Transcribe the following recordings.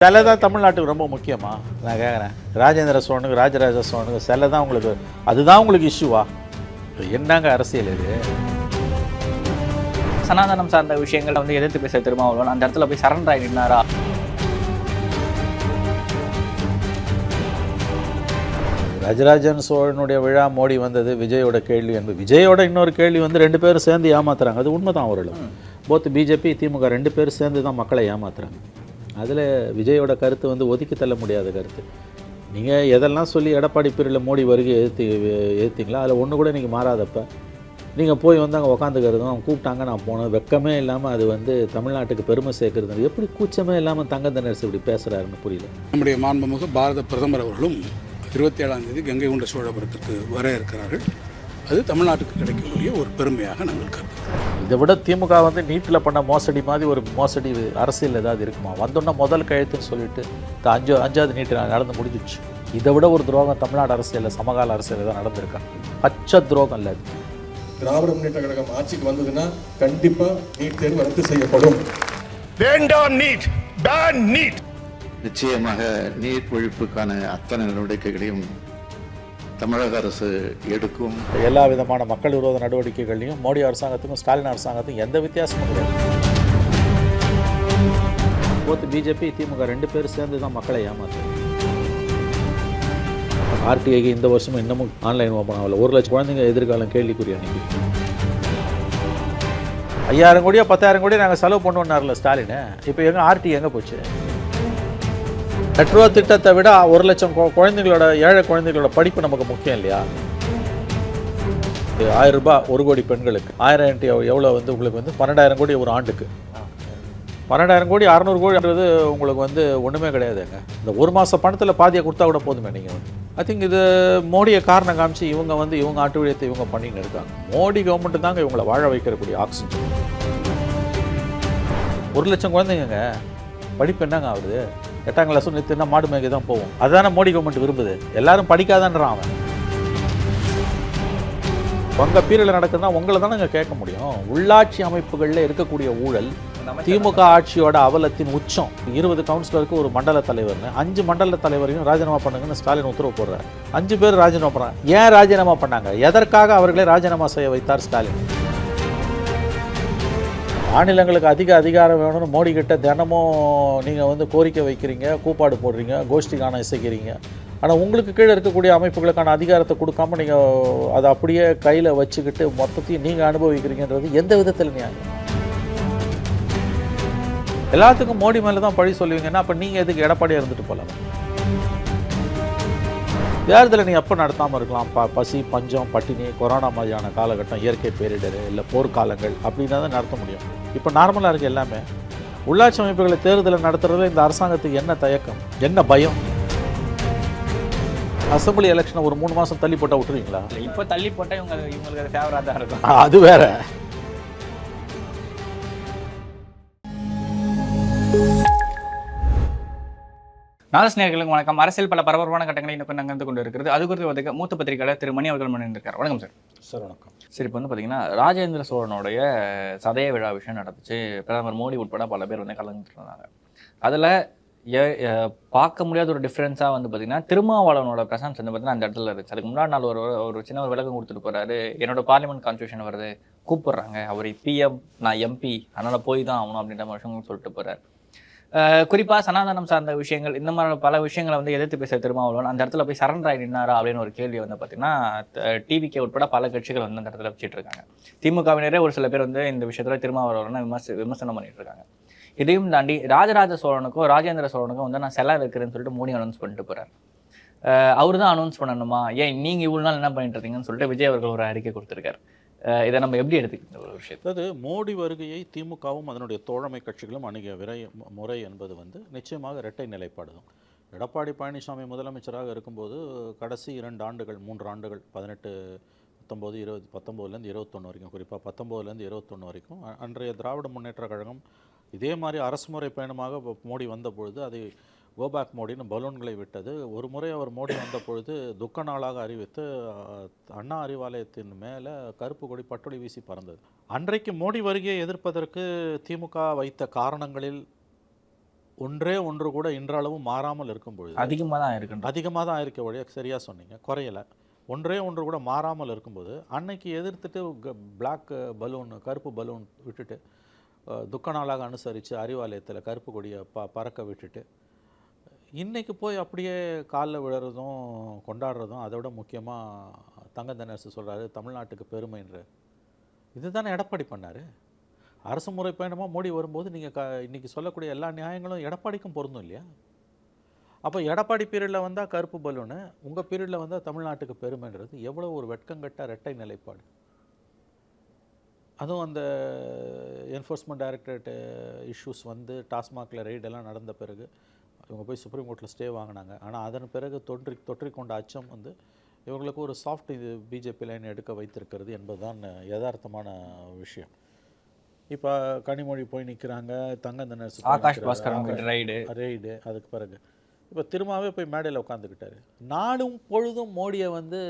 சிலை தான் தமிழ்நாட்டுக்கு ரொம்ப முக்கியமா? நான் கேட்குறேன் ராஜேந்திர சோழனுக்கு ராஜராஜ சோழனுக்கு சிலை தான் உங்களுக்கு அதுதான் உங்களுக்கு இஷ்யூவா என்னங்க அரசியல் இது? சனாதனம் சார்ந்த விஷயங்களை வந்து எதிர்த்து பேச திருமாவளவன் அந்த இடத்துல போய் சரண்டர் ஆகி நின்னாரா? ராஜராஜன் சோழனுடைய விழா மோடி வந்தது விஜயோட கேள்வி என்பது விஜயோட இன்னொரு கேள்வி வந்து ரெண்டு பேரும் சேர்ந்து ஏமாத்துறாங்க. அது உண்மைதான் அவர்களும் போத் பிஜேபி திமுக ரெண்டு பேரும் சேர்ந்து தான் மக்களை ஏமாத்துறாங்க. அதில் விஜயோட கருத்து வந்து ஒதுக்கி தள்ள முடியாத கருத்து. நீங்கள் எதெல்லாம் சொல்லி எடப்பாடி பிரிவில் மோடி வருகை ஏற்றி எதிர்த்தீங்களா அதில் ஒன்று கூட நீங்கள் மாறாதப்ப நீங்கள் போய் வந்து அங்கே உக்காந்துக்கிறதும் அவங்க கூப்பிட்டாங்க நான் போனேன். வெக்கமே இல்லாமல் அது வந்து தமிழ்நாட்டுக்கு பெருமை சேர்க்கறது எப்படி கூச்சமே இல்லாமல் தங்க தனரசு இப்படி பேசுகிறாருன்னு புரியல. நம்முடைய மாண்புமிகு பாரத பிரதமர் அவர்களும் இருபத்தி ஏழாம் தேதி கங்கை கொண்ட சோழபுரத்துக்கு வர இருக்கிறார்கள். அது தமிழ்நாட்டுக்கு கிடைக்கக்கூடிய ஒரு பெருமையாக நாங்கள் கருதுகிறோம். இதை விட திமுக வந்து நீட்டில் பண்ண மோசடி மாதிரி ஒரு மோசடி அரசியல் ஏதாவது இருக்குமா? வந்தோன்னா முதல் கழுத்துன்னு சொல்லிட்டு இந்த அஞ்சு அஞ்சாவது நீட்டு நடந்து முடிஞ்சிடுச்சு இதை விட ஒரு துரோகம் தமிழ்நாடு அரசியலில் சமகால அரசியலில் தான் நடந்திருக்கா? பச்சை துரோகம் இல்லை. அது திராவிட முன்னேற்ற கழகம் ஆட்சிக்கு வந்ததுன்னா கண்டிப்பா நீட் தேர்வு ரத்து செய்யப்படும். வேண்டாம் நீட் பேன் நீட். நிச்சயமாக நீட் ஒழிப்புக்கான அத்தனை நடவடிக்கைகளையும் தமிழக அரசு எடுக்கும் எல்லா விதமான மக்கள் விரோத நடவடிக்கைகள்லையும் மோடி அரசாங்கத்துக்கும் ஸ்டாலின் அரசாங்கத்துக்கும் எந்த வித்தியாசமும் கிடையாது. பிஜேபி திமுக ரெண்டு பேரும் சேர்ந்து தான் மக்களை ஏமாத்து ஆர்டிஐக்கு இந்த வருஷமும் இன்னமும் ஆன்லைன் ஓப்பன் ஆகல. ஒரு லட்சம் குழந்தைங்க எதிர்காலம் கேள்விக்குரிய அன்னைக்கு ஐயாயிரம் கோடியோ பத்தாயிரம் கோடியோ நாங்கள் செலவு பண்ணுவோம்னார்ல ஸ்டாலின். இப்போ எங்கே ஆர்டி எங்கே போச்சு? மெட்ரோ திட்டத்தை விட ஒரு லட்சம் குழந்தைங்களோட ஏழை குழந்தைகளோட படிப்பு நமக்கு முக்கியம் இல்லையா? இது ஆயிரம் ரூபாய் ஒரு கோடி பெண்களுக்கு. ஆயிரம் இன்ட்டு எவ்வளோ வந்து உங்களுக்கு வந்து பன்னெண்டாயிரம் கோடி ஒரு ஆண்டுக்கு. பன்னெண்டாயிரம் கோடி அறநூறு கோடின்றது உங்களுக்கு வந்து ஒன்றுமே கிடையாதுங்க. இந்த ஒரு மாத பணத்தில் பாதியை கொடுத்தா கூட போதுமே நீங்கள் வந்து. ஐ திங்க் இது மோடியை காரணம் காமிச்சு இவங்க வந்து இவங்க ஆட்டு விழியத்தை இவங்க பண்ணின்னு இருக்காங்க. மோடி கவர்மெண்ட் தாங்க இவங்களை வாழ வைக்கிறக்கூடிய ஆக்சிஜன் ஒரு லட்சம் குழந்தைங்க படிப்பு என்னங்க ஆகுது? எட்டாம் கிளாஸ் நிறுத்தினா மாடு மேய்க்க தான் போவோம். அதுதானே மோடி கவர்மெண்ட் விரும்புது. எல்லாரும் படிக்காதான்றான் அவன். உங்கள் பீரியடில் நடக்குதுன்னா உங்களை தானே நாங்கள் கேட்க முடியும். உள்ளாட்சி அமைப்புகளில் இருக்கக்கூடிய ஊழல் திமுக ஆட்சியோட அவலத்தின் உச்சம். இருபது கவுன்சிலருக்கு ஒரு மண்டல தலைவர்னு அஞ்சு மண்டல தலைவரையும் ராஜினாமா பண்ணுங்கன்னு ஸ்டாலின் உத்தரவு போடுறாரு. அஞ்சு பேர் ராஜினாமா பண்ணுறாங்க ஏன் ராஜினாமா பண்ணாங்க? எதற்காக அவர்களை ராஜினாமா செய்ய வைத்தார் ஸ்டாலின்? மாநிலங்களுக்கு அதிக அதிகாரம் வேணும்னு மோடி கிட்ட தினமும் நீங்கள் வந்து கோரிக்கை வைக்கிறீங்க கூப்பாடு போடுறீங்க கோஷ்டி காண இசைக்கிறீங்க. ஆனால் உங்களுக்கு கீழே இருக்கக்கூடிய அமைப்புகளுக்கான அதிகாரத்தை கொடுக்காம நீங்கள் அதை அப்படியே கையில் வச்சுக்கிட்டு மொத்தத்தையும் நீங்கள் அனுபவிக்கிறீங்கன்றது எந்த விதத்தில் நியாயம்? எல்லாத்துக்கும் மோடி மேலே தான் பழி சொல்லுவீங்கன்னா அப்போ நீங்கள் எதுக்கு எடப்பாடியாக இருந்துட்டு போகலாம் தேர்தலை நீ எப்போ நடத்தாமல் இருக்கலாம்? ப பசி பஞ்சம் பட்டினி கொரோனா மாதிரியான காலகட்டம் இயற்கை பேரிடர் இல்லை போர்க்காலங்கள் அப்படின்னா தான் நடத்த முடியும். இப்போ நார்மலாக இருக்குது எல்லாமே. உள்ளாட்சி அமைப்புகளை தேர்தலை நடத்துறதுல இந்த அரசாங்கத்துக்கு என்ன தயக்கம்? என்ன பயம்? அசெம்பிளி எலெக்ஷனை ஒரு மூணு மாதம் தள்ளி போட்டால் விட்டுருவீங்களா? இப்போ தள்ளி போட்டால் இவங்க இவங்களுக்கு ஃபேவராக தான் இருக்கும். அது வேற. நாதஸ்நேகர்களுக்கு வணக்கம். அரசியல் பல பரபரப்பான கட்டங்களை இன்னும் நகர்ந்து கொண்டு இருக்கிறது. அது குறித்து வந்து மூத்த பத்திரிகையாளர் திரு மணி அவர்கள் மணிந்திருக்கார் வணக்கம் சார் சார் வணக்கம். சரி இப்போ வந்து பார்த்தீங்கன்னா ராஜேந்திர சோழனுடைய சதய விழா விஷயம் நடந்துச்சு. பிரதமர் மோடி உட்பட பல பேர் வந்து கலந்துட்டு இருந்தாங்க அதில் பார்க்க முடியாத ஒரு டிஃப்ரென்ஸாக வந்து பார்த்தீங்கன்னா திருமாவளவனோட பிரசன்ஸ் வந்து பார்த்தீங்கன்னா அந்த இடத்துல இருந்துச்சு. அதுக்கு முன்னாடி நாள் ஒரு ஒரு சின்ன ஒரு விளக்கம் கொடுத்துட்டு போறாரு. என்னோட பார்லிமெண்ட் கான்ஸ்டியூஷன் வருது. கூப்பிடுறாங்க. அவர் பிஎம் நான் எம்பி அதனால் போய் தான் ஆகணும் அப்படின்ற விஷயங்கள் சொல்லிட்டு போறாரு. குறிப்பாக சனாதனம் சார்ந்த விஷயங்கள் இந்த மாதிரி பல விஷயங்களை வந்து எதிர்த்து பேச திருமாவளவன் அந்த இடத்துல போய் சரண் ராய் நின்னாரா அப்படின்னு ஒரு கேள்வி வந்து பார்த்தீங்கன்னா டிவிக்கே உட்பட பல கட்சிகள் வந்து அந்த இடத்துல வச்சுட்டு இருக்காங்க. திமுகவினரே ஒரு சில பேர் வந்து இந்த விஷயத்தில் திருமாவளவனை விமர்சி விமர்சனம் பண்ணிட்டு இருக்காங்க. இதையும் தாண்டி ராஜராஜ சோழனுக்கும் ராஜேந்திர சோழனுக்கும் வந்து நான் செலவு இருக்கிறேன்னு சொல்லிட்டு மோடி அனௌன்ஸ் பண்ணிட்டு போகிறேன் அவர் தான் அனௌன்ஸ் பண்ணணுமா? ஏன் நீங்கள் இவ்வளோ நாள் என்ன பண்ணிட்டு இருக்கீங்கன்னு சொல்லிட்டு விஜய் அவர்கள் ஒரு அறிக்கை கொடுத்துருக்காரு. இதை நம்ம எப்படி எடுத்துக்கிற ஒரு விஷயம் அதாவது மோடி வருகையை திமுகவும் அதனுடைய தோழமை கட்சிகளும் அணுகிய விரை முறை என்பது வந்து நிச்சயமாக இரட்டை நிலைப்பாடு தான். எடப்பாடி பழனிசாமி முதலமைச்சராக இருக்கும்போது கடைசி இரண்டு ஆண்டுகள் மூன்று ஆண்டுகள் பதினெட்டு பத்தொம்போது இருபது பத்தொம்போதுலேருந்து இருபத்தொன்று வரைக்கும் குறிப்பாக பத்தொம்போதுலேருந்து இருபத்தொன்று வரைக்கும் அன்றைய திராவிட முன்னேற்ற கழகம் இதே மாதிரி அரசு முறை பயணமாக மோடி வந்த பொழுது அதை கோபேக் மோடின்னு பலூன்களை விட்டது. ஒரு முறை அவர் மோடி வந்த பொழுது துக்க நாளாக அறிவித்து அண்ணா அறிவாலயத்தின் மேலே கருப்பு கொடி பட்டொளி வீசி பறந்தது. அன்றைக்கு மோடி வருகையை எதிர்ப்பதற்கு திமுக வைத்த காரணங்களில் ஒன்றே ஒன்று கூட இன்றளவும் மாறாமல் இருக்கும் பொழுது அதிகமாக தான் இருக்குன்ற அதிகமாக தான் இருக்க வழியா சரியாக சொன்னீங்க குறையல. ஒன்றே ஒன்று கூட மாறாமல் இருக்கும்போது அன்னைக்கு எதிர்த்துட்டு பிளாக் பலூன் கருப்பு பலூன் விட்டுட்டு துக்க நாளாக அனுசரித்து அறிவாலயத்தில் கருப்பு கொடியை ப பறக்க விட்டுட்டு இன்றைக்கு போய் அப்படியே காலில் விழுறதும் கொண்டாடுறதும் அதை விட முக்கியமாக தங்க தனரசு சொல்கிறாரு தமிழ்நாட்டுக்கு பெருமைன்ற. இதுதானே எடப்பாடி பண்ணார். அரசு முறை பயணமாக மோடி வரும்போது நீங்கள் க இன்னைக்கு சொல்லக்கூடிய எல்லா நியாயங்களும் எடப்பாடிக்கும் பொருந்தும் இல்லையா? அப்போ எடப்பாடி பீரியடில் வந்தால் கருப்பு பலூனு உங்கள் பீரியடில் வந்தால் தமிழ்நாட்டுக்கு பெருமைன்றது எவ்வளோ ஒரு வெட்கங்கட்ட ரெட்டை நிலைப்பாடு. அதுவும் அந்த என்ஃபோர்ஸ்மெண்ட் டைரக்டரேட் இஷ்யூஸ் வந்து டாஸ்மாகில் ரெய்டெல்லாம் நடந்த பிறகு இவங்க போய் சுப்ரீம் கோர்ட்டில் ஸ்டே வாங்கினாங்க. ஆனால் அதன் பிறகு தொற்றி தொற்றிக்கொண்ட அச்சம் வந்து இவங்களுக்கு ஒரு சாஃப்ட் இது பிஜேபி லைன் எடுக்க வைத்திருக்கிறது என்பதுதான் யதார்த்தமான விஷயம். இப்போ கனிமொழி போய் நிற்கிறாங்க தங்கந்தனரசு போய் ஆகாஷ். பாஸ்கர் ரைடு ரெய்டு அதுக்கு பிறகு. இப்போ திரும்பவே போய் மேடையில் உட்காந்துக்கிட்டாரு நாடும் பொழுதும் மோடியை வந்து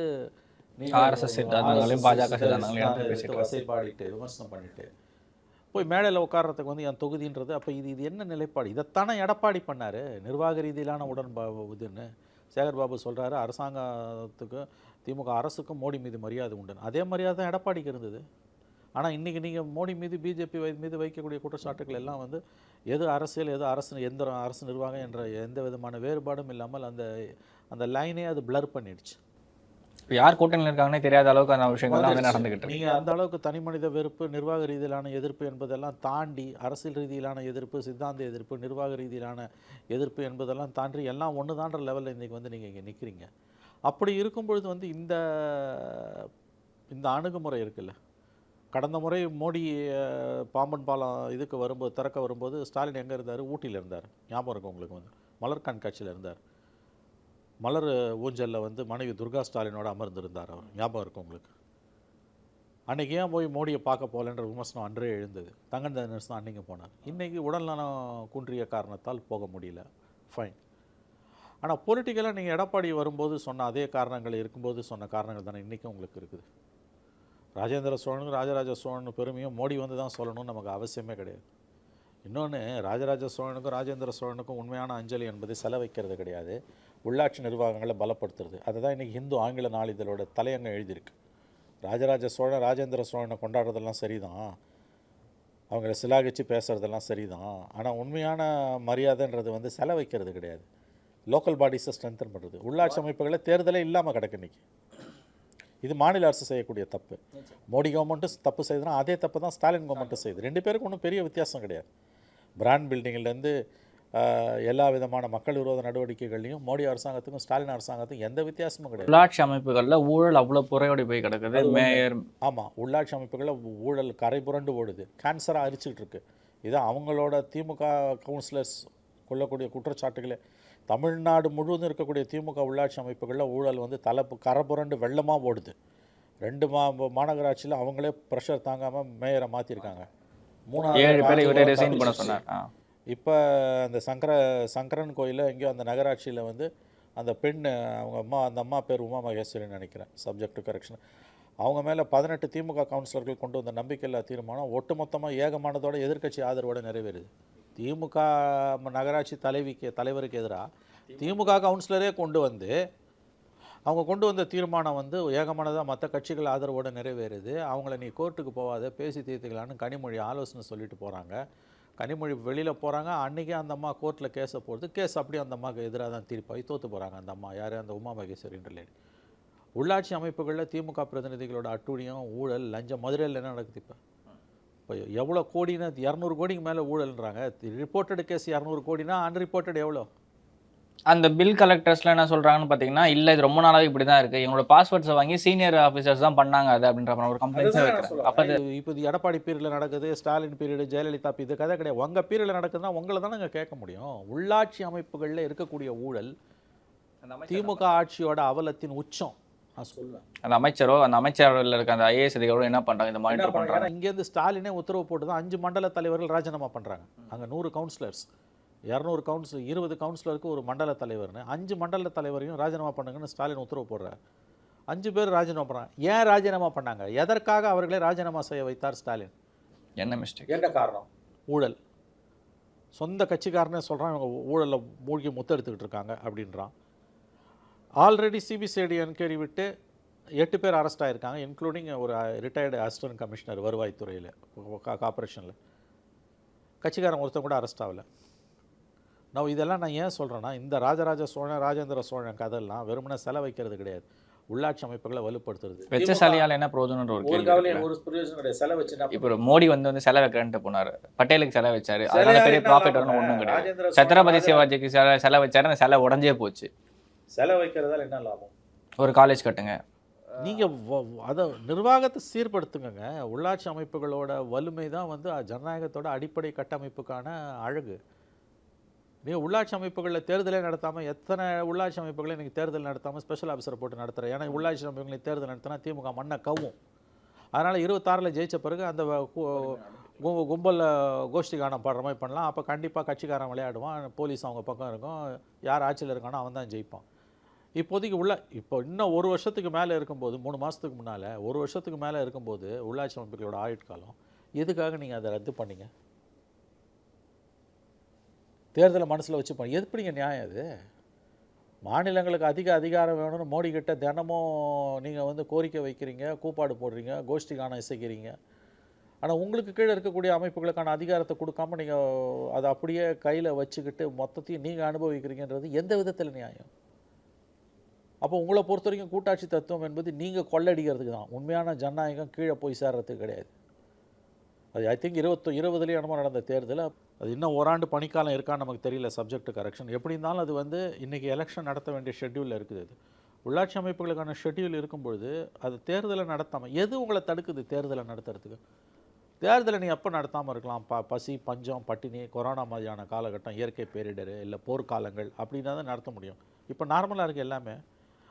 சித்தாந்தங்களையும், பாஜக வசைபாடிட்டு விமர்சனம் பண்ணிட்டு. போய் மேடையில் உட்கார்றதுக்கு வந்து என் தொகுதின்றது அப்போ இது இது என்ன நிலைப்பாடு? இதைத்தானே எடப்பாடி பண்ணார்? நிர்வாக ரீதியிலான உடன்பா இதுன்னு சேகர் பாபு சொல்கிறாரு அரசாங்கத்துக்கும் திமுக அரசுக்கும் மோடி மீது மரியாதை உண்டு. அதே மரியாதை தான் எடப்பாடிக்கு இருந்தது. ஆனால் இன்றைக்கி நீங்கள் மோடி மீது பிஜேபி மீது வைக்கக்கூடிய குற்றச்சாட்டுகள் எல்லாம் வந்து எது அரசியல் எது அரசு எந்த அரசு நிர்வாகம் என்ற எந்த விதமான வேறுபாடும் இல்லாமல் அந்த அந்த லைனே அது பிளர் பண்ணிடுச்சு. இப்போ யார் கூட்டணியில் இருக்காங்கன்னே தெரியாத அளவுக்கு அந்த விஷயங்கள்லாம் வந்து நடந்துகிட்டு இருக்கு. நீங்க அந்த அளவுக்கு தனி மனித வெறுப்பு நிர்வாக ரீதியிலான எதிர்ப்பு என்பதெல்லாம் தாண்டி அரசியல் ரீதியிலான எதிர்ப்பு சித்தாந்த எதிர்ப்பு நிர்வாக ரீதியிலான எதிர்ப்பு என்பதெல்லாம் தாண்டி எல்லாம் ஒன்று தான்ற லெவலில் இன்றைக்கி வந்து நீங்கள் இங்கே நிற்கிறீங்க அப்படி இருக்கும் பொழுது வந்து இந்த இந்த அணுகுமுறை இருக்குல்ல? கடந்த முறை மோடி பாம்பன் பாலம் இதுக்கு வரும்போது திறக்க வரும்போது ஸ்டாலின் எங்கே இருந்தார்? ஊட்டியில் இருந்தார். ஞாபகம் இருக்கும் உங்களுக்கு வந்து? மலர் கண்காட்சியில் இருந்தார். மலர் ஊஞ்சலில் வந்து மனைவி துர்கா ஸ்டாலினோட அமர்ந்திருந்தார் அவர். ஞாபகம் இருக்கும் உங்களுக்கு? அன்றைக்கி ஏன் போய் மோடியை பார்க்க போகலன்ற விமர்சனம் அன்றே எழுந்தது. தங்கன் தான் அன்னைக்கு போனார். இன்றைக்கி உடல்நலம் குன்றிய காரணத்தால் போக முடியல. ஃபைன் ஆனால் பொலிட்டிக்கலாக நீங்கள் எடப்பாடி வரும்போது சொன்ன அதே காரணங்கள் இருக்கும்போது சொன்ன காரணங்கள் தானே இன்றைக்கும் உங்களுக்கு இருக்குது. ராஜேந்திர சோழனுக்கும் ராஜராஜ சோழன் பெருமையும் மோடி வந்து தான் சொல்லணும்னு நமக்கு அவசியமே கிடையாது. இன்னொன்று ராஜராஜ சோழனுக்கும் ராஜேந்திர சோழனுக்கும் உண்மையான அஞ்சலி என்பது செலவைக்கிறது கிடையாது. உள்ளாட்சி நிர்வாகங்களை பலப்படுத்துறது. அதை தான் இன்றைக்கி ஹிந்து ஆங்கில நாளிதழோட தலையங்கம் எழுதியிருக்கு. ராஜராஜ சோழன் ராஜேந்திர சோழனை கொண்டாடுறதெல்லாம் சரிதான். அவங்கள சிலாகிச்சு பேசுகிறதெல்லாம் சரிதான். ஆனால் உண்மையான மரியாதைன்றது வந்து செலவைக்கிறது கிடையாது. லோக்கல் பாடிஸை ஸ்ட்ரென்தன் பண்ணுறது உள்ளாட்சி அமைப்புகளை தேர்தலே இல்லாமல் கிடக்கு இன்னைக்கு. இது மாநில அரசு செய்யக்கூடிய தப்பு. மோடி கவர்மெண்ட்டும் தப்பு செய்யுதுன்னா அதே தப்பு தான் ஸ்டாலின் கவர்மெண்ட்டும் செய்யுது. ரெண்டு பேருக்கும் ஒன்றும் பெரிய வித்தியாசம் கிடையாது. பிராண்ட் பில்டிங்லேருந்து எல்லா விதமான மக்கள் விரோத நடவடிக்கைகள்லையும் மோடி அரசாங்கத்துக்கும் ஸ்டாலின் அரசாங்கத்துக்கும் எந்த வித்தியாசமும் கிடையாது. உள்ளாட்சி அமைப்புகள்ல ஊழல் அவ்வளோ புறையோடி போய் கிடக்குது. மேயர் ஆமாம் உள்ளாட்சி அமைப்புகளில் ஊழல் கரை புரண்டு ஓடுது. கேன்சராக அரிச்சிட்டு இருக்கு. இது அவங்களோட திமுக கவுன்சிலர்ஸ் கொள்ளக்கூடிய குற்றச்சாட்டுகளே. தமிழ்நாடு முழுவதும் இருக்கக்கூடிய திமுக உள்ளாட்சி அமைப்புகளில் ஊழல் வந்து தலை கரை புரண்டு வெள்ளமாக ஓடுது. ரெண்டு மா மாநகராட்சியில் அவங்களே ப்ரெஷர் தாங்காமல் மேயரை மாற்றிருக்காங்க ஏழு இப்போ அந்த சங்கர சங்கரன் கோயிலில் எங்கேயோ அந்த நகராட்சியில் வந்து அந்த பெண் அவங்க அம்மா அந்த அம்மா பேர் உமா மகேஸ்வரின்னு நினைக்கிறேன் சப்ஜெக்ட் டு கரெக்ஷன் அவங்க மேலே பதினெட்டு திமுக கவுன்சிலர்கள் கொண்டு வந்த நம்பிக்கையில்லா தீர்மானம் ஒட்டுமொத்தமாக ஏகமானதோட எதிர்க்கட்சி ஆதரவோடு நிறைவேறுது. திமுக நகராட்சி தலைவிக்கு தலைவருக்கு எதிராக திமுக கவுன்சிலரே கொண்டு வந்து அவங்க கொண்டு வந்த தீர்மானம் வந்து ஏகமானதாக மற்ற கட்சிகள் ஆதரவோடு நிறைவேறுது. அவங்கள நீ கோர்ட்டுக்கு போகாத பேசி தீர்த்துக்கலான்னு கனிமொழி ஆலோசனை சொல்லிட்டு போகிறாங்க கனிமொழி வெளியில் போகிறாங்க அன்றைக்கி அந்த அம்மா கோர்ட்டில் கேஸை போடுது. கேஸ் அப்படியே அந்த அம்மாவுக்கு எதிராக தான் தீர்ப்பாகி தோற்று போகிறாங்க அந்த அம்மா யார்? அந்த உமா மகேஸ்வரின்ற லேடி உள்ளாட்சி அமைப்புகளில் திமுக பிரதிநிதிகளோட அட்டுழியம் ஊழல் லஞ்சம் மதுரையில் என்ன நடக்குது இப்போ? இப்போ எவ்வளோ கோடினா இரநூறு கோடிக்கு மேலே ஊழல்ன்றாங்க. ரிப்போர்ட்டடு கேஸ் இரநூறு கோடினா அன்ரிப்போர்ட்டட் எவ்வளோ அந்த பில் கலெக்டர்ஸ்ல என்ன சொல்றாங்கன்னு பாத்தீங்கன்னா இல்ல இது ரொம்ப நாளாவே இப்படி தான் இருக்கு எங்களோட பாஸ்வேர்ட்ஸை வாங்கி சீனியர் ஆஃபீஸர்ஸ் தான் பண்ணாங்க அது அப்படின்ற ஒரு கம்ப்ளைண்ட்ஸே வைக்கிறேன். அப்ப இப்போ இது எடப்பாடி பீரியடில் நடக்குது ஸ்டாலின் பீரியடு ஜெயலலிதா இது கதை கிடையாது. உங்கள் பீரியடில் நடக்குதுன்னா உங்களை தானே கேட்க முடியும். உள்ளாட்சி அமைப்புகளில் இருக்கக்கூடிய ஊழல் திமுக ஆட்சியோட அவலத்தின் உச்சம். நான் சொல்லுவேன் அந்த அமைச்சரோ அந்த அமைச்சரவையில் இருக்க அந்த ஐஏஎஸ் அதிகாரோ என்ன பண்றாங்க? இந்த மானிட்டர் பண்றாங்க? ஏன்னா இங்கேருந்து ஸ்டாலினே உத்தரவு போட்டு தான் அஞ்சு மண்டல தலைவர்கள் ராஜினாமா பண்ணுறாங்க அங்கே நூறு கவுன்சிலர்ஸ் இரநூறு கவுன்சிலர் இருபது கவுன்சிலருக்கு ஒரு மண்டல தலைவர்னு அஞ்சு மண்டல தலைவரையும் ராஜினாமா பண்ணுங்கன்னு ஸ்டாலின் உத்தரவு போடுறார். அஞ்சு பேர் ராஜினாமா பண்ணுறாங்க ஏன் ராஜினாமா பண்ணாங்க? எதற்காக அவர்களே ராஜினாமா செய்ய வைத்தார் ஸ்டாலின்? என்ன மிஸ்டேக் என்ன காரணம்? ஊழல். சொந்த கட்சிக்காரனே சொல்கிறான் இவங்க ஊழலில் மூழ்கி முத்தெடுத்துக்கிட்டு இருக்காங்க அப்படின்றான். ஆல்ரெடி சிபிசிஐடி என்கொயரி விட்டு எட்டு பேர் அரெஸ்ட் ஆகிருக்காங்க இன்க்ளூடிங் ஒரு ரிட்டையர்டு அசிஸ்டன்ட் கமிஷனர் வருவாய்த்துறையில் கார்பரேஷனில் கட்சிக்காரன் ஒருத்தன் கூட அரெஸ்ட் ஆகலை. நான் இதெல்லாம் நான் ஏன் சொல்கிறேன்னா இந்த ராஜராஜ சோழன் ராஜேந்திர சோழன் கதையெல்லாம் வெறுமனே செல வைக்கிறது கிடையாது. உள்ளாட்சி அமைப்புகளை வலுப்படுத்துறது. வெச்ச சலியால் என்ன பிரயோஜனம்ன்ற ஒரு ஒரு கிடையாது. செல வச்சு என்ன இப்போ மோடி வந்து வந்து செலவு வைக்கிறேன்ட்டு போனாரு. பட்டேலுக்கு செலவு வச்சாரு. அதனால பெரிய ப்ராஃபிட் லாபம்? ஒன்றும் கிடையாது. சத்ரபதி சிவாஜிக்கு செல செலவு வச்சாரு. அந்த செலவு உடஞ்சே போச்சு. செல வைக்கிறதால என்ன லாபம்? ஒரு காலேஜ் கட்டுங்க. நீங்கள் அதை நிர்வாகத்தை சீர்படுத்துங்கங்க. உள்ளாட்சி அமைப்புகளோட வலிமை தான் வந்து ஜனநாயகத்தோட அடிப்படை கட்டமைப்புக்கான அழகு. நீ உள்ளாட்சி அமைப்புகளில் தேர்தலே நடத்தாமல் எத்தனை உள்ளாட்சி அமைப்புகளை நீங்கள் தேர்தல் நடத்தாமல் ஸ்பெஷல் ஆஃபீஸரை போட்டு நடத்துகிறேன் ஏன்னா உள்ளாட்சி அமைப்புகளை தேர்தல் நடத்தினா திமுக மண்ணை கவும் அதனால் இருபத்தாறில் ஜெயிச்ச பிறகு அந்த கும்பலில் கோஷ்டி காணம் பாடுற மாதிரி பண்ணலாம். அப்போ கண்டிப்பாக கட்சிக்காரன் விளையாடுவான். போலீஸ் அவங்க பக்கம் இருக்கும். யார் ஆட்சியில் இருக்கானோ அவன் தான் ஜெயிப்பான். இப்போதைக்கு உள்ள இப்போ இன்னும் ஒரு வருஷத்துக்கு மேலே இருக்கும்போது மூணு மாதத்துக்கு முன்னால் ஒரு வருஷத்துக்கு மேலே இருக்கும்போது உள்ளாட்சி அமைப்புகளோட ஆயுட்காலம் எதுக்காக நீங்கள் அதை ரத்து பண்ணீங்க? தேர்தலை மனசில் வச்சு எப்படிங்க நியாயம் அது? மாநிலங்களுக்கு அதிக அதிகாரம் வேணும்னு மோடி கிட்ட தினமும் நீங்கள் வந்து கோரிக்கை வைக்கிறீங்க கூப்பாடு போடுறீங்க கோஷ்டி கானம் இசைக்கிறீங்க. ஆனால் உங்களுக்கு கீழே இருக்கக்கூடிய அமைப்புகளுக்கான அதிகாரத்தை கொடுக்காம நீங்கள் அதை அப்படியே கையில் வச்சுக்கிட்டு மொத்தத்தையும் நீங்கள் அனுபவிக்கிறீங்கன்றது எந்த விதத்தில் நியாயம்? அப்போ உங்களை பொறுத்த வரைக்கும் கூட்டாட்சி தத்துவம் என்பது நீங்கள் கொள்ளடிக்கிறதுக்கு தான். உண்மையான ஜனநாயகம் கீழே போய் சேர்றதுக்கு கிடையாது. அது ஐ திங்க் இருபத்தொ இருபதுலேயே என்னமோ நடந்த தேர்தல். அது இன்னும் ஓராண்டு பணிக்காலம் இருக்கான்னு நமக்கு தெரியல சப்ஜெக்ட் கரெக்ஷன் எப்படி இருந்தாலும் அது வந்து இன்றைக்கி எலெக்ஷன் நடத்த வேண்டிய ஷெட்யூலில் இருக்குது அது. உள்ளாட்சி அமைப்புகளுக்கான ஷெட்யூல் இருக்கும்பொழுது அது தேர்தலை நடத்தாமல் எது உங்களை தடுக்குது தேர்தலை நடத்துறதுக்கு? தேர்தலை நீ எப்போ நடத்தாமல் இருக்கலாம்? ப பசி பஞ்சம் பட்டினி கொரோனா மாதிரியான காலகட்டம் இயற்கை பேரிடர் இல்லை போர்க்காலங்கள் அப்படின்னா தான் நடத்த முடியும். இப்போ நார்மலாக இருக்குது எல்லாமே.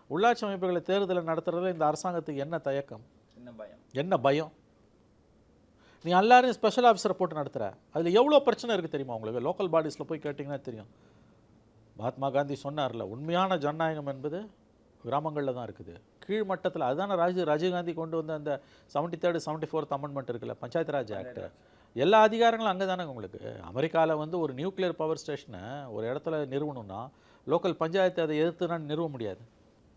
உள்ளாட்சி அமைப்புகளை தேர்தலை நடத்துறதுல இந்த அரசாங்கத்துக்கு என்ன தயக்கம்? என்ன பயம்? நீ எல்லாரையும் ஸ்பெஷல் ஆஃபீஸரை போட்டு நடத்துகிற அதில் எவ்வளோ பிரச்சனை இருக்குது தெரியுமா உங்களுக்கு? லோக்கல் பாடிஸில் போய் கேட்டிங்கன்னா தெரியும். மகாத்மா காந்தி சொன்னார்ல உண்மையான ஜனநாயகம் என்பது கிராமங்களில் தான் இருக்குது. கீழ்மட்டத்தில் அதுதானே ராஜீவ் ராஜீவ்காந்தி கொண்டு வந்த அந்த seventy third seventy fourth amendment இருக்குல்ல பஞ்சாயத்து ராஜ் ஆக்ட் எல்லா அதிகாரங்களும் அங்கே தானே உங்களுக்கு? அமெரிக்காவில் வந்து ஒரு நியூக்ளியர் பவர் ஸ்டேஷனை ஒரு இடத்துல நிறுவனம்னா லோக்கல் பஞ்சாயத்து அதை எதிர்த்துனா நிறுவ முடியாது?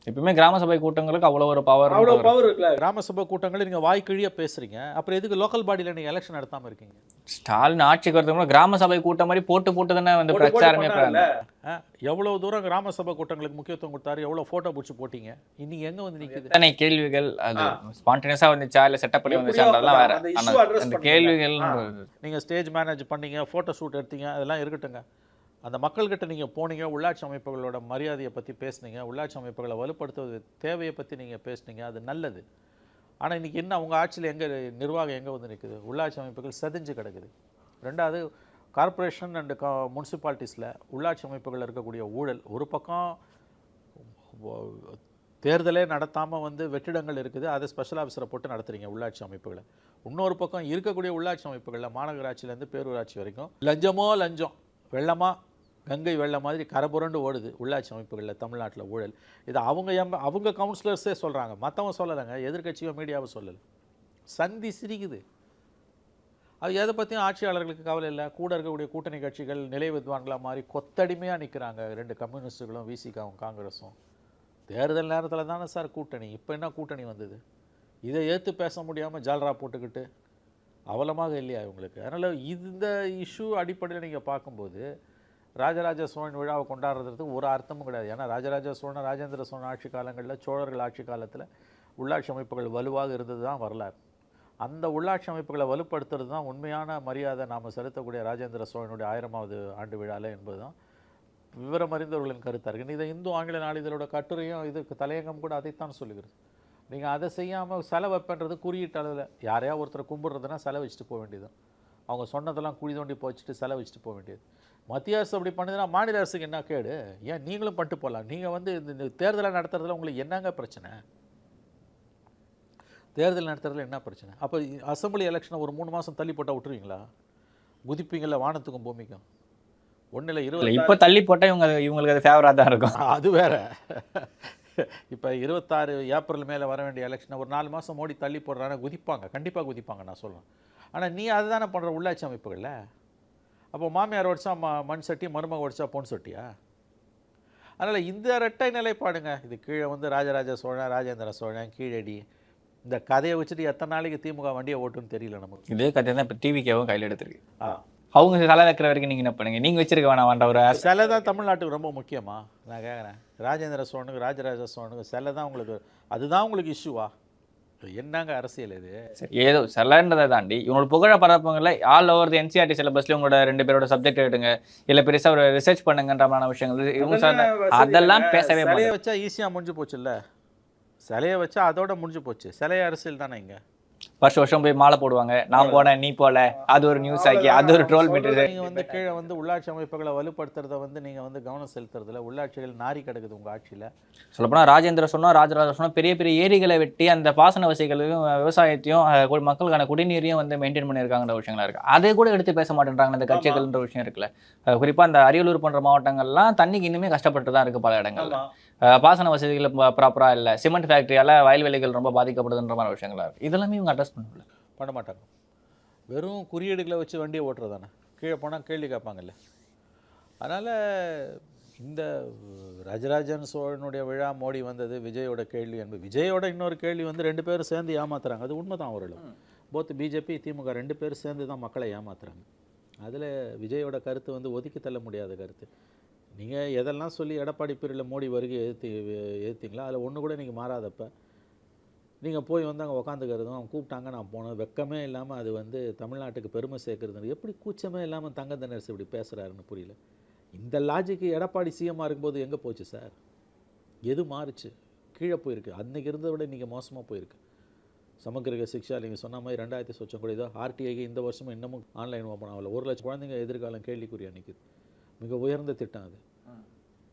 எப்பயுமே கிராம சபை கூட்டங்களுக்கு அவ்வளோ ஒரு பவர் அவ்வளோ பவர் இருக்குல்ல கிராம சபை கூட்டங்களில் நீங்கள் வாய் கிழிய பேசுறீங்க. அப்புறம் எதுக்கு லோக்கல் பாடியில் நீங்கள் எலெக்ஷன் நடத்தாமல் இருக்கீங்க? ஸ்டாலின் ஆட்சிக்கு வரதுக்கு கிராம சபை கூட்டம் மாதிரி போட்டு போட்டு தானே வந்து பிரச்சாரமே எவ்வளவு தூரம் கிராம சபை கூட்டங்களுக்கு முக்கியத்துவம் கொடுத்தாரு? எவ்வளவு போட்டோ பிடிச்சி போட்டீங்க? இன்னைக்கு எங்க வந்து நிக்குது? எத்தனை கேள்விகள்? அது ஸ்பான்டேனியஸா வந்துச்சா? இல்ல செட்டப் பண்ணி வந்துச்சான்றதெல்லாம் வேற. அந்த. கேள்விகள் நீங்க ஸ்டேஜ் மேனேஜ் பண்ணீங்க போட்டோ ஷூட் எடுத்தீங்க அதெல்லாம் இருக்கட்டுங்க. அந்த மக்கள்கிட்ட நீங்கள் போனீங்க உள்ளாட்சி அமைப்புகளோட மரியாதையை பற்றி பேசுனீங்க உள்ளாட்சி அமைப்புகளை வலுப்படுத்துவது தேவையை பற்றி நீங்கள் பேசுனீங்க அது நல்லது. ஆனால் இன்றைக்கி என்ன அவங்க ஆட்சியில் எங்கே நிர்வாகம் எங்கே வந்து நிற்குது உள்ளாட்சி அமைப்புகள் செதிஞ்சு கிடக்குது. ரெண்டாவது கார்ப்பரேஷன் அண்டு கா முனிசிபாலிட்டிஸில் உள்ளாட்சி அமைப்புகளில் இருக்கக்கூடிய ஊழல் ஒரு பக்கம் தேர்தலே நடத்தாமல் வந்து வெற்றிடங்கள் இருக்குது அதை ஸ்பெஷல் ஆஃபீஸரை போட்டு நடத்துகிறீங்க உள்ளாட்சி அமைப்புகளை. இன்னொரு பக்கம் இருக்கக்கூடிய உள்ளாட்சி அமைப்புகளில் மாநகராட்சியிலேருந்து பேரூராட்சி வரைக்கும் லஞ்சமோ லஞ்சம் வெள்ளமாக கங்கை வெள்ளம் மாதிரி கரபுரண்டு ஓடுது உள்ளாட்சி அமைப்புகளில் தமிழ்நாட்டில் ஊழல். இது அவங்க எம் அவங்க கவுன்சிலர்ஸே சொல்கிறாங்க மற்றவங்க சொல்லலைங்க. எதிர்கட்சியோ மீடியாவோ சொல்லலை. சந்தி சிரிக்குது. அது எதை பற்றியும் ஆட்சியாளர்களுக்கு கவலை இல்லை. கூட இருக்கக்கூடிய கூட்டணி கட்சிகள் நிலை வித்வான்களாக மாதிரி கொத்தடிமையாக நிற்கிறாங்க ரெண்டு கம்யூனிஸ்ட்டுகளும் விசிகாவும் காங்கிரஸும். தேர்தல் நேரத்தில் தானே சார் கூட்டணி. இப்போ என்ன கூட்டணி வந்தது? இதை ஏற்று பேச முடியாமல் ஜால்ரா போட்டுக்கிட்டு அவலமாக இல்லையா இவங்களுக்கு? அதனால் இந்த இஷ்யூ அடிப்படையில் நீங்கள் பார்க்கும்போது ராஜராஜ சோழன் விழாவை கொண்டாடுறதுக்கு ஒரு அர்த்தமும் கிடையாது. ஏன்னா ராஜராஜ சோழன் ராஜேந்திர சோழன் ஆட்சி காலங்களில் சோழர்கள் ஆட்சி காலத்தில் உள்ளாட்சி அமைப்புகள் வலுவாக இருந்தது தான் வரலாறு. அந்த உள்ளாட்சி அமைப்புகளை வலுப்படுத்துறது தான் உண்மையான மரியாதை நாம் செலுத்தக்கூடிய ராஜேந்திர சோழனுடைய ஆயிரமாவது ஆண்டு விழால என்பது தான் விவரம் அறிந்தவர்களின் கருத்தாக இருக்குது இதை இந்து ஆங்கில நாளிதழோட கட்டுரையும் இதுக்கு தலையங்கம் கூட அதைத்தான் சொல்லுகிறது. நீங்கள் அதை செய்யாமல் செலவு வைப்பன்றது குறியீட்டு அளவில். யாரையா ஒருத்தரை கும்பிட்றதுனா செலவு வச்சுட்டு போக வேண்டியது அவங்க சொன்னதெல்லாம் குழி தோண்டி போச்சுட்டு செலவு வச்சுட்டு போக வேண்டியது. மத்திய அரசு அப்படி பண்ணுதுன்னா மாநில அரசுக்கு என்ன கேடு? ஏன் நீங்களும் பண்ணிட்டு போகலாம் நீங்கள் வந்து இந்த தேர்தலை நடத்துறதுல உங்களுக்கு என்னங்க பிரச்சனை? தேர்தல் நடத்துறதுல என்ன பிரச்சனை? அப்போ அசெம்பிளி எலெக்ஷனை ஒரு மூணு மாதம் தள்ளி போட்டால் விட்டுருவீங்களா? குதிப்பீங்களா வானத்துக்கும் பூமிக்கும். ஒன்றில் இருபது இப்ப தள்ளி போட்டா இவங்க இவங்களுக்கு அது ஃபேவரா தான் இருக்கும். அது வேற. இப்போ இருபத்தாறு ஏப்ரல் மேலே வர வேண்டிய எலெக்ஷனை ஒரு நாலு மாதம் மோடி தள்ளி போடுறாங்க குதிப்பாங்க. கண்டிப்பாக குதிப்பாங்க நான் சொல்கிறேன் ஆனால் நீ அதுதானே பண்ணுற உள்ளாட்சி அமைப்புகளில்? அப்போ மாமியார் உடைச்சா ம மண் சட்டி மருமக உடைச்சா பொன் சட்டியா? அதனால் இந்த இரட்டை நிலைப்பாடுங்க. இது கீழே வந்து ராஜராஜ சோழன் ராஜேந்திர சோழன் கீழடி. இந்த கதையை வச்சுட்டு எத்தனை நாளைக்கு திமுக வண்டியை ஓட்டுன்னு தெரியல நமக்கு. இதே கதை தான் இப்போ டிவிக்கேவும் கையில் எடுத்திருக்கு. ஆ. அவங்க சிலை வைக்கிற வரைக்கும் நீங்கள் என்ன பண்ணுங்க? நீங்கள் வச்சிருக்க வேணாம் வேண்டாம் ஒரு சிலை தான் தமிழ்நாட்டுக்கு ரொம்ப முக்கியமா? நான் கேட்குறேன் ராஜேந்திர சோழனுக்கு ராஜராஜ சோழனுக்கு சிலை தான் உங்களுக்கு அதுதான் உங்களுக்கு இஷ்யூவா என்னங்க அரசியல் இது? சரி ஏதோ சிலன்றதை தாண்டி இவங்களோட புகழ பரப்புங்கள ஆல் ஓவர் என்சிஆர்டி சிலபஸ்ல உங்களோட ரெண்டு பேரோட சப்ஜெக்ட் எடுங்க. இல்ல பெருசா ஒரு ரிசர்ச் பண்ணுங்கன்றமான விஷயங்கள். இவங்க அதெல்லாம் பேசவே வச்சா ஈஸியாக முடிஞ்சு போச்சுல்ல? சிலையை வச்சா அதோட முடிஞ்சு போச்சு. சிலைய அரசியல் தானே இங்க? வருஷம் வருஷம் போய் மாலை போடுவாங்க. நான் போனேன் நீ போல. அது ஒரு நியூஸ் ஆக்கி அது ஒரு ட்ரோல் மீட்டர் நீங்க வந்து கீழே வந்து உள்ளாட்சி அமைப்புகளை வலுப்படுத்துறத வந்து நீங்க வந்து கவனம் செலுத்துறதுல உள்ளாட்சிகள் நாரி கிடக்குது உங்க ஆட்சியில. சொல்லப்போனா ராஜேந்திர சொன்னா ராஜராஜ சொன்னா பெரிய பெரிய ஏரிகளை வெட்டி அந்த பாசன வசதிகளையும் விவசாயத்தையும் மக்களுக்கான குடிநீரையும் வந்து மெயின்டைன் பண்ணியிருக்காங்கன்ற விஷயங்களா இருக்கு. அதை கூட எடுத்து பேச மாட்டேன்றாங்க இந்த கட்சிகள்ன்ற விஷயம் இருக்குல்ல. குறிப்பா அந்த அரியலூர் போன்ற மாவட்டங்கள்லாம் தண்ணிக்கு இன்னுமே கஷ்டப்பட்டு தான் இருக்கு பல இடங்கள்ல. பாசன வசதிகள் ப்ராப்பரா இல்ல. சிமெண்ட் ஃபேக்டரியால வயல்வெளிகள் ரொம்ப பாதிக்கப்படுதுன்ற மாதிரி விஷயங்களா? இருக்கு இதெல்லாமே இவங்க அட்ரஸ் பண்ணல பண்ண மாட்டாங்க. வெறும் குறியீடுகளை வச்சு வண்டியை ஓட்டுறதானே கீழே போனால் கேள்வி கேட்பாங்கல்ல. அதனால் இந்த ராஜராஜன் சோழனுடைய விழா மோடி வந்தது விஜயோட கேள்வி என்பது விஜயோட இன்னொரு கேள்வி வந்து ரெண்டு பேரும் சேர்ந்து ஏமாத்துறாங்க. அது உண்மைதான் அவர்களும் போத் பிஜேபி திமுக ரெண்டு பேரும் சேர்ந்து தான் மக்களை ஏமாத்துறாங்க. அதில் விஜயோட கருத்து வந்து ஒதுக்கி தள்ள முடியாத கருத்து. நீங்கள் எதெல்லாம் சொல்லி எடப்பாடி பிரிவில் மோடி வருகை எழுத்தி எழுத்திங்களா அதில் ஒன்று கூட நீங்கள் மாறாதப்ப நீங்கள் போய் வந்து அங்கே உக்காந்துக்கிறதும் அவங்க கூப்பிட்டாங்க நான் போனேன் வெக்கமே இல்லாமல் அது வந்து தமிழ்நாட்டுக்கு பெருமை சேர்க்குறது எப்படி கூச்சமே இல்லாமல் தங்க தினரசு இப்படி பேசுகிறாருன்னு புரியல. இந்த லாஜிக்கு எடப்பாடி சிஎம்மாக இருக்கும்போது எங்கே போச்சு சார் எது மாறுச்சு? கீழே போயிருக்கு. அன்றைக்கி இருந்ததை விட இன்றைக்கி மோசமாக போயிருக்கு. சமக்கிரக சிக்ஷா நீங்கள் சொன்ன மாதிரி ரெண்டாயிரத்தி சொச்சம் கூட இதோ ஆர்டிஐக்கு இந்த வருஷமும் இன்னமும் ஆன்லைன் ஓப்பன் ஆகல. ஒரு லட்சம் குழந்தைங்க எதிர்காலம் கேள்விக்குரிய நிற்குது மிக உயர்ந்த திட்டம் அது.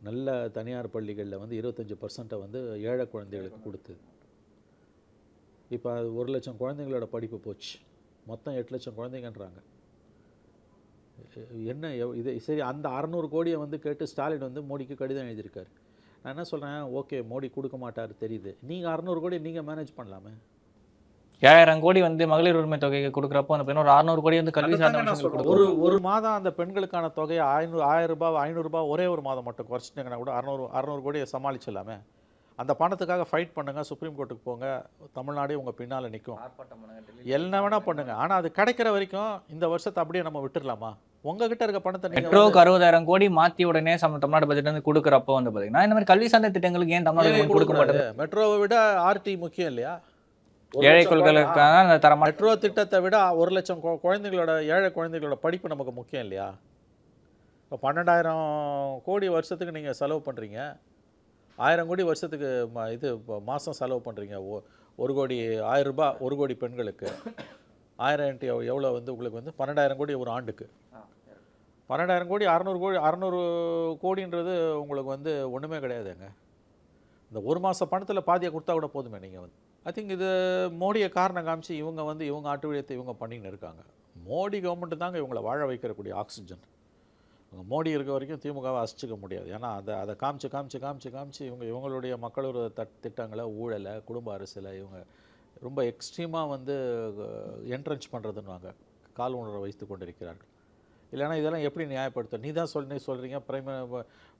நல்ல தனியார் பள்ளிகளில் வந்து இருபத்தஞ்சி பர்சன்ட்டை வந்து ஏழை குழந்தைகளுக்கு கொடுத்தது. இப்போ அது ஒரு லட்சம் குழந்தைங்களோட படிப்பு போச்சு. மொத்தம் எட்டு லட்சம் குழந்தைங்கன்றாங்க. என்ன இது சரி அந்த அறநூறு கோடியை வந்து கேட்டு ஸ்டாலின் வந்து மோடிக்கு கடிதம் எழுதியிருக்காரு. நான் என்ன சொல்கிறேன் ஓகே மோடி கொடுக்க மாட்டார் தெரியுது. நீங்கள் அறநூறு கோடி நீங்கள் மேனேஜ் பண்ணலாமே. ஏழாயிரம் கோடி வந்து மகளிர் உரிமை தொகைக்கு கொடுக்குறப்போ அந்த பையன் ஒரு அறுநூறு கோடி வந்து கல்வி சார்ந்த ஒரு ஒரு மாதம் அந்த பெண்களுக்கான தொகையை ஐநூறு ஆயிரம் ரூபாய் ஐநூறு ரூபாய் ஒரே ஒரு மாதம் மட்டும் குறைச்சிட்டிங்கன்னா கூட அறநூறு அறநூறு கோடியை சமாளிச்சிடலாமே. அந்த பணத்துக்காக ஃபைட் பண்ணுங்க சுப்ரீம் கோர்ட்டுக்கு போங்க தமிழ்நாடே உங்கள் பின்னால் நிற்கும் என்ன வேணால் பண்ணுங்க. ஆனால் அது கிடைக்கிற வரைக்கும் இந்த வருஷத்தை அப்படியே நம்ம விட்டுறலாமா? உங்ககிட்ட இருக்க பணத்தை மெட்ரோக்கு அறுபதாயிரம் கோடி மாத்தி உடனே சம தமிழ்நாடு பட்ஜெட் வந்து கொடுக்குறப்போ வந்து பாத்தீங்கன்னா இந்த மாதிரி கல்வி சார்ந்த திட்டங்களுக்கு ஏன் தமிழ்நாடு கொடுக்க மாட்டேங்குது? மெட்ரோவை விட ஆர்டி முக்கியம் இல்லையா? ஏழை குழுக்களுக்கான தரமான மெட்ரோ திட்டத்தை விட ஒரு லட்சம் குழந்தைங்களோட ஏழை குழந்தைங்களோட படிப்பு நமக்கு முக்கியம் இல்லையா? இப்போ பன்னெண்டாயிரம் கோடி வருஷத்துக்கு நீங்கள் செலவு பண்ணுறீங்க ஆயிரம் கோடி வருஷத்துக்கு இது மாதம் செலவு பண்ணுறீங்க ஒரு கோடி ஆயிரம் ரூபாய் ஒரு கோடி பெண்களுக்கு. ஆயிரம் இன்ட்டு எவ் எவ்வளோ வந்து உங்களுக்கு வந்து? பன்னெண்டாயிரம் கோடி ஒரு ஆண்டுக்கு. பன்னெண்டாயிரம் கோடி அறநூறு கோடி அறநூறு கோடின்றது உங்களுக்கு வந்து ஒன்றுமே கிடையாதுங்க. இந்த ஒரு மாத பணத்தில் பாதியை கொடுத்தா கூட போதுமே நீங்கள் வந்து. ஐ திங்க் இது மோடியை காரணம் காமிச்சு இவங்க வந்து இவங்க ஆட்டுவியத்தை இவங்க பண்ணின்னு இருக்காங்க. மோடி கவர்மெண்ட் தாங்க இவங்களை வாழ வைக்கிறக்கூடிய ஆக்சிஜன் இவங்க மோடி இருக்க வரைக்கும் திமுகவை அசிச்சிக்க முடியாது. ஏன்னா அதை அதை காமிச்சு காமிச்சு காமிச்சு காமிச்சு இவங்க இவங்களுடைய மக்களோட தட் திட்டங்களை ஊழலை குடும்ப அரசியலை இவங்க ரொம்ப எக்ஸ்ட்ரீமாக வந்து என்ட்ரன்ஸ் பண்ணுறதுன்னுவாங்க கால் உணர்வை வைத்து கொண்டிருக்கிறார்கள். இல்லைன்னா இதெல்லாம் எப்படி நியாயப்படுத்தும் நீ தான் சொல்லி சொல்கிறீங்க பிரைம்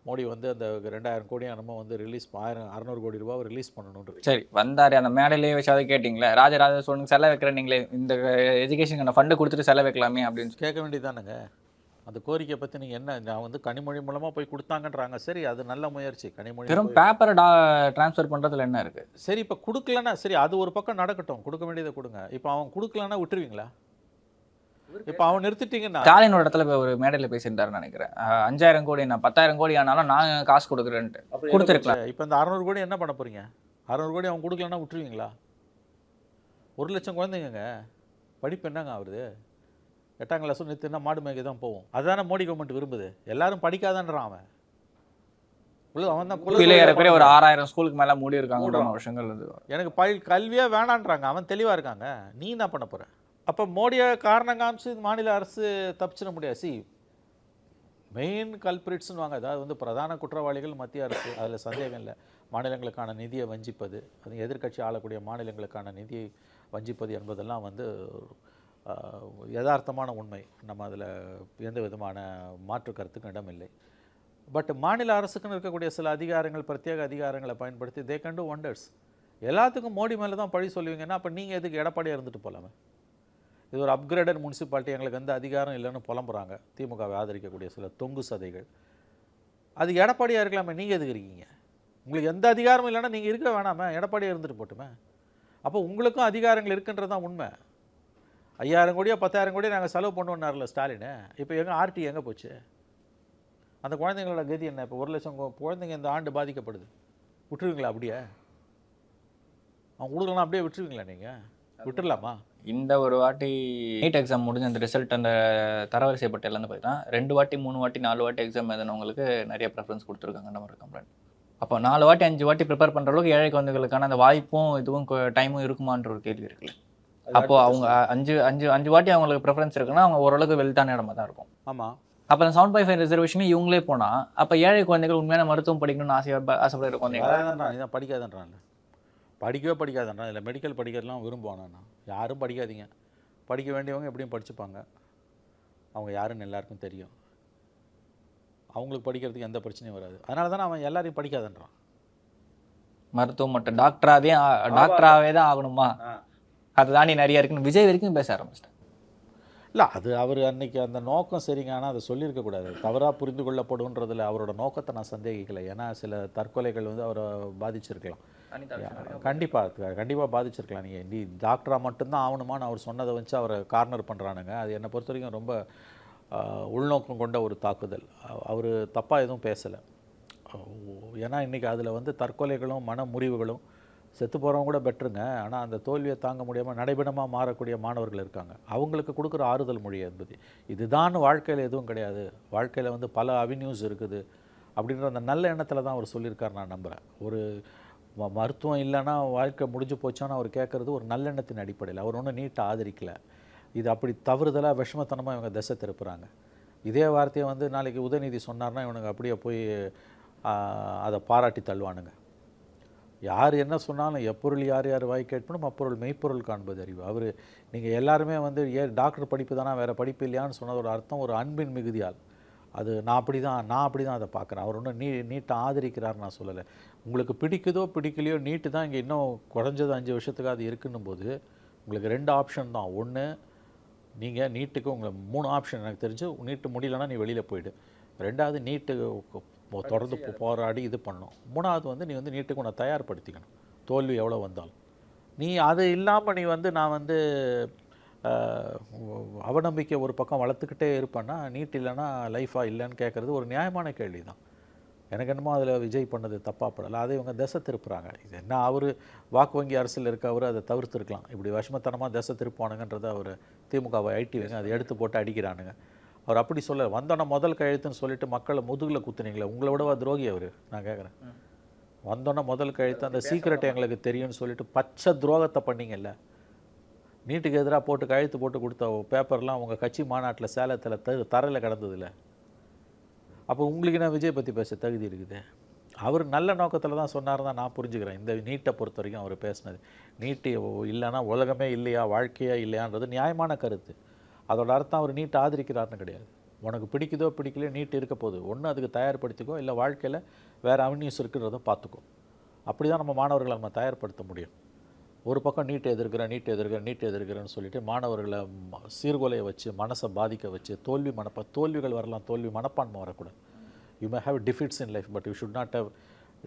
மோடி வந்து அந்த ரெண்டாயிரம் கோடி நம்ம வந்து ரிலீஸ் ஆயிரம் அறநூறு கோடி ரூபாவை ரிலீஸ் பண்ணணுன்ற சரி வந்தாரு அந்த மேடையிலேயே வச்சாவது கேட்டிங்களே? ராஜராஜ சோழனுக்கு செலவு வைக்கிறேன் நீங்களே இந்த எஜுகேஷனுக்கான ஃபண்டு கொடுத்துட்டு செலவு வைக்கலாமே அப்படின்னு. கேட்க வேண்டியதானுங்க அந்த கோரிக்கையை பற்றி நீங்கள் என்ன நான் வந்து கனிமொழி மூலமாக போய் கொடுத்தாங்கன்றாங்க. சரி அது நல்ல முயற்சி. கனிமொழி வெறும் பேப்பரை டா ட்ரான்ஸ்ஃபர் பண்றதுல என்ன இருக்கு? சரி இப்போ கொடுக்கலன்னா சரி அது ஒரு பக்கம் நடக்கட்டும். கொடுக்க வேண்டியதை கொடுங்க. இப்போ அவன் கொடுக்கலன்னா விட்டுருவீங்களா? இப்போ அவன் நிறுத்திட்டீங்கன்னா ஸ்டாலினோட இடத்துல ஒரு மேடையில பேசியிருந்தாருன்னு நினைக்கிறேன். அஞ்சாயிரம் கோடி நான் பத்தாயிரம் கோடி ஆனாலும் நான் காசு கொடுக்குறேன்ட்டு. கொடுத்துருக்கலாம். இப்போ இந்த அறநூறு கோடி என்ன பண்ண போறீங்க? அறநூறு கோடி அவன் கொடுக்கலன்னா விட்டுருவீங்களா? ஒரு லட்சம் குழந்தைங்கங்க. படிப்பு என்னங்க ஆகுது எட்டாம் கிளாஸ் நிறுத்தினா மாடு மேய்க்க தான் போவோம். அதுதானே மோடி கவர்மெண்ட் விரும்புது. எல்லாரும் படிக்காதான்றான் அவன். அவன் தான் ஒரு ஆறாயிரம் ஸ்கூலுக்கு மேல மூடி இருக்காங்க விஷயங்கள் இது எனக்கு பயில் கல்வியே வேணான்றாங்க. அவன் தெளிவாக இருக்காங்க. நீ என்ன பண்ண போற? அப்போ மோடியை காரணம் காமிச்சு மாநில அரசு தப்பிச்சிட முடியாது. சி மெயின் கல்பிரிட்ஸ்னு வாங்க அதாவது வந்து பிரதான குற்றவாளிகள் மத்திய அரசு. அதில் சந்தேகம் இல்லை. மாநிலங்களுக்கான நிதியை வஞ்சிப்பது அது எதிர்க்கட்சி ஆளக்கூடிய மாநிலங்களுக்கான நிதியை வஞ்சிப்பது என்பதெல்லாம் வந்து யதார்த்தமான உண்மை. நம்ம அதில் எந்த விதமான மாற்று கருத்துக்கும் இடமில்லை பட் மாநில அரசுக்குன்னு இருக்கக்கூடிய சில அதிகாரங்கள் பிரத்யேக அதிகாரங்களை பயன்படுத்தி தே கண்டு ஒண்டர்ஸ் எல்லாத்துக்கும் மோடி மேலே தான் பழி சொல்லுவீங்கன்னா அப்போ நீங்கள் எதுக்கு எடப்பாடியாக இருந்துட்டு போகலாமே இது ஒரு அப்கிரேடட் முனிசிபாலிட்டி எங்களுக்கு எந்த அதிகாரம் இல்லைன்னு புலம்புறாங்க. திமுகவை ஆதரிக்கக்கூடிய சில தொங்கு சதைகள். அது எடப்பாடியாக இருக்கலாமே நீங்கள் எதுக்கு இருக்கீங்க? உங்களுக்கு எந்த அதிகாரமும் இல்லைன்னா நீங்கள் இருக்க வேணாமே எடப்பாடியாக இருந்துட்டு போட்டுமே. அப்போ உங்களுக்கும் அதிகாரங்கள் இருக்குன்றது தான் உண்மை. ஐயாயிரம் கோடியோ பத்தாயிரம் கோடியோ நாங்கள் செலவு பண்ணுவோன்னார்ல ஸ்டாலின். இப்போ எங்கே ஆர்டி எங்கே போச்சு? அந்த குழந்தைங்களோட கதி என்ன? இப்போ ஒரு லட்சம் குழந்தைங்க இந்த ஆண்டு பாதிக்கப்படுது. விட்டுருவீங்களா அப்படியே? அவங்க கொடுக்கலாம் அப்படியே விட்டுருவீங்களா நீங்கள் விட்டுறலாமா இந்த ஒரு வாட்டி நீட் எக்ஸாம் முடிஞ்ச அந்த ரிசல்ட் அந்த தரவரிசை பட்டியல் வந்து பார்த்தீங்கன்னா ரெண்டு வாட்டி மூணு வாட்டி நாலு வாட்டி எக்ஸாம் எழுதினவங்களுக்கு நிறைய ப்ரெஃபரன்ஸ் கொடுத்துருக்காங்க நம்ம கம்ப்ளைண்ட் அப்போ நாலு வாட்டி அஞ்சு வாட்டி ப்ரிப்பேர் பண்ணுற அளவுக்கு ஏழை குழந்தைகளுக்கான அந்த வாய்ப்பும் இதுவும் டைமும் இருக்குமான்ற ஒரு கேள்வி இருக்குல்ல. அப்போ அவங்க அஞ்சு அஞ்சு அஞ்சு வாட்டி அவங்களுக்கு ப்ரெஃபரன்ஸ் இருக்குன்னா அவங்க ஓரளவுக்கு வெல்த்தான இடமா தான் இருக்கும். ஆமாம் அப்போ அந்த செவன் பை ஃபைவ் ரிசர்வேஷன் இவங்களே போனால் அப்போ ஏழை குழந்தைகள் உண்மையான மருத்துவம் படிக்கணும்னு ஆசையாக ஆசைப்படுற குழந்தைங்க அதான் நீ தான் படிக்காதன்றான்ல படிக்கவே படிக்காதன்றான் இல்லை மெடிக்கல் படிக்கிறதுலாம் விரும்புவானா நான். யாரும் படிக்காதீங்க. படிக்க வேண்டியவங்க எப்படியும் படிச்சுப்பாங்க. அவங்க யாருன்னு எல்லாருக்கும் தெரியும். அவங்களுக்கு படிக்கிறதுக்கு எந்த பிரச்சனையும் வராது. அதனால தான் அவன் எல்லாரையும் படிக்காதன்றான். மருத்துவம் மட்டும். டாக்டராகவே டாக்டராகவே தான் ஆகணுமா? அது தாண்டி நிறைய இருக்குன்னு விஜய் வரைக்கும் பேச ஆரம்பிச்சிட்டேன். இல்லை அது அவர் அன்னைக்கு அந்த நோக்கம் சரிங்க ஆனால் அதை சொல்லியிருக்கக்கூடாது தவறாக புரிந்து கொள்ளப்படுன்றதுல அவரோட நோக்கத்தை நான் சந்தேகிக்கலை. ஏன்னா சில தற்கொலைகள் வந்து அவரை பாதிச்சிருக்கலாம். கண்டிப்பாக கண்டிப்பாக பாதிச்சிருக்கலாம். நீங்கள் நீ டாக்டராக மட்டும்தான் ஆகணுமான்னு அவர் சொன்னதை வச்சு அவரை கார்னர் பண்ணுறானுங்க அது என்னை பொறுத்த வரைக்கும் ரொம்ப உள்நோக்கம் கொண்ட ஒரு தாக்குதல். அவர் தப்பாக எதுவும் பேசலை. ஏன்னா இன்றைக்கி அதில் வந்து தற்கொலைகளும் மன முறிவுகளும் செத்து போகிறவங்க கூட பெட்டருங்க. ஆனால் அந்த தோல்வியை தாங்க முடியாமல் நடைபெணமாக மாறக்கூடிய மாணவர்கள் இருக்காங்க. அவங்களுக்கு கொடுக்குற ஆறுதல் மொழி என்பது. இதுதான் வாழ்க்கையில் எதுவும் கிடையாது. வாழ்க்கையில் வந்து பல அவென்யூஸ் இருக்குது. அப்படின்ற அந்த நல்ல எண்ணத்தில் தான் அவர் சொல்லியிருக்கார் நான் நம்புகிறேன் ஒரு மருத்துவம் இல்லைன்னா வாழ்க்கை முடிஞ்சு போச்சான்னு அவர் கேட்குறது ஒரு நல்லெண்ணத்தின் அடிப்படையில். அவர் ஒன்றும் நீட்டை ஆதரிக்கலை. இது அப்படி தவறுதலாக விஷமத்தனமாக இவங்க திசை திருப்புறாங்க. இதே வார்த்தையை வந்து நாளைக்கு உதயநிதி சொன்னார்னா இவனுங்க அப்படியே போய் அதை பாராட்டி தள்ளுவானுங்க. யார் என்ன சொன்னாலும் எப்பொருள் யார் யார் வாய் கேட்பனும் அப்பொருள் மெய்ப்பொருள் காண்பது அறிவு. அவர் நீங்கள் எல்லாருமே வந்து ஏ டாக்டர் படிப்பு தானா வேறு படிப்பு இல்லையான்னு சொன்னதோட அர்த்தம் ஒரு அன்பின் மிகுதியால். அது நான் அப்படி தான் நான் அப்படி தான் அதை பார்க்குறேன். அவர் ஒன்றும் நீ நீட்டை ஆதரிக்கிறார் நான் சொல்லலை. உங்களுக்கு பிடிக்குதோ பிடிக்கலையோ நீட்டு தான் இங்கே இன்னும் குறைஞ்சது அஞ்சு வருஷத்துக்கு அது இருக்குன்னும் போது உங்களுக்கு ரெண்டு ஆப்ஷன் தான். ஒன்று நீங்கள் நீட்டுக்கு உங்களை மூணு ஆப்ஷன் எனக்கு தெரிஞ்சு நீட்டு முடியலன்னா நீ வெளியில் போயிடு. ரெண்டாவது நீட்டு தொடர்ந்து போராடி இது பண்ணணும் மூணாவது வந்து நீ வந்து நீட்டுக்கு உன்னை தயார்படுத்திக்கணும். தோல்வி எவ்வளோ வந்தாலும். நீ அது இல்லாமல் நீ வந்து நான் வந்து அவநம்பிக்கை ஒரு பக்கம் வளர்த்துக்கிட்டே இருப்பேன்னா நீட் இல்லைன்னா லைஃபாக இல்லைன்னு கேட்குறது ஒரு நியாயமான கேள்வி தான் எனக்கு என்னமோ அதில் விஜய் பண்ணது தப்பாக படலை. அதை இவங்க திசை திருப்புறாங்க. இது என்ன அவர் வாக்கு வங்கி அரசில் இருக்க அவர் அதை தவிர்த்துருக்கலாம். இப்படி விஷமத்தனமாக திசை திருப்பானுங்கன்றதை அவர் திமுகவை ஐடிவிங்க அதை எடுத்து போட்டு அடிக்கிறானுங்க. அவர் அப்படி சொல்ல வந்தோன்னே முதல் கையெழுத்துன்னு சொல்லிட்டு மக்களை முதுகில் குத்துனீங்களே உங்களை விடவா துரோகி அவர்? நான் கேட்குறேன் வந்தோன்னே முதல் கையெழுத்து அந்த சீக்கிரட் எங்களுக்கு தெரியும்னு சொல்லிட்டு பச்சை துரோகத்தை பண்ணீங்கல்ல. நீட்டுக்கு எதிராக போட்டு கழுத்து போட்டு கொடுத்த பேப்பர்லாம் உங்கள் கட்சி மாநாட்டில் சேலத்தில் த தரையில் கிடந்ததில்ல அப்போ உங்களுக்கு என்ன விஜய் பற்றி பேச தகுதி இருக்குது? அவர் நல்ல நோக்கத்தில் தான் சொன்னார் தான் நான் புரிஞ்சுக்கிறேன். இந்த நீட்டை பொறுத்த வரைக்கும் அவர் பேசினது. நீட்டு இல்லைன்னா உலகமே இல்லையா வாழ்க்கையா இல்லையான்றது நியாயமான கருத்து. அதோட அர்த்தம் அவர் நீட் ஆதரிக்கிறார்னு கிடையாது. உனக்கு பிடிக்குதோ பிடிக்கலையோ நீட் இருக்க போகுது. ஒன்று அதுக்கு தயார்படுத்திக்கோ இல்லை வாழ்க்கையில் வேறு அவென்யூஸ் இருக்குன்றதை பார்த்துக்கோ. அப்படி தான் நம்ம மாணவர்களை நம்ம தயார்படுத்த முடியும். ஒரு பக்கம் நீட் எதிர்க்கிறேன் நீட் எதிர்க்கிறேன் நீட் எதிர்க்கிறேன்னு சொல்லிட்டு மாணவர்களை ம- வச்சு மனசை பாதிக்க வச்சு தோல்வி மனப்பா தோல்விகள் வரலாம் தோல்வி மனப்பான்மை வரக்கூடாது. You may have defeats in life but you should not have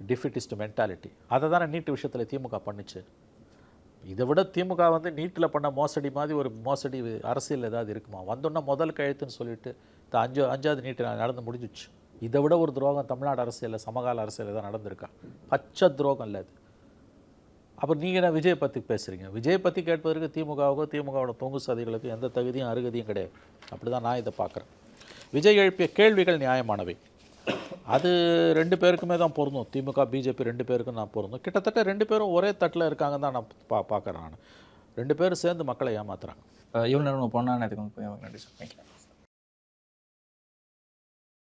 defeatist mentality அதை தானே நீட் விஷயத்தில் திமுக பண்ணுச்சு. இதை விட திமுக வந்து நீட்டில் பண்ண மோசடி மாதிரி ஒரு மோசடி அரசியல் ஏதாவது இருக்குமா? வந்தோன்னா முதல் கழுத்துன்னு சொல்லிட்டு இந்த அஞ்சு அஞ்சாவது நீட்டு நடந்து முடிஞ்சிச்சு. இதை விட ஒரு துரோகம் தமிழ்நாடு அரசியலில் சமகால அரசியலில் தான் நடந்திருக்கா? பச்சை துரோகம் இல்லை அது. அப்போ நீங்கள் என்ன விஜய் பற்றி பேசுகிறீங்க விஜய் பற்றி கேட்பதற்கு திமுகவுக்கோ திமுகவோட தொங்கு சதிகளுக்கு எந்த தகுதியும் அருகதியும் கிடையாது. அப்படி தான் நான் இதை பார்க்குறேன். விஜய் எழுப்பிய கேள்விகள் நியாயமானவை. அது ரெண்டு பேருக்குமே தான் பொருந்தும். திமுக பிஜேபி ரெண்டு பேருக்கும் நான் பொருந்தும். கிட்டத்தட்ட ரெண்டு பேரும் ஒரே தட்டில் இருக்காங்க தான் நான் பா பார்க்குறேன் நான். ரெண்டு பேரும் சேர்ந்து மக்களை ஏமாத்துறாங்க. இவ்வளோ நேரம் போனால் எனக்கு நன்றி சார் தேங்க்யூ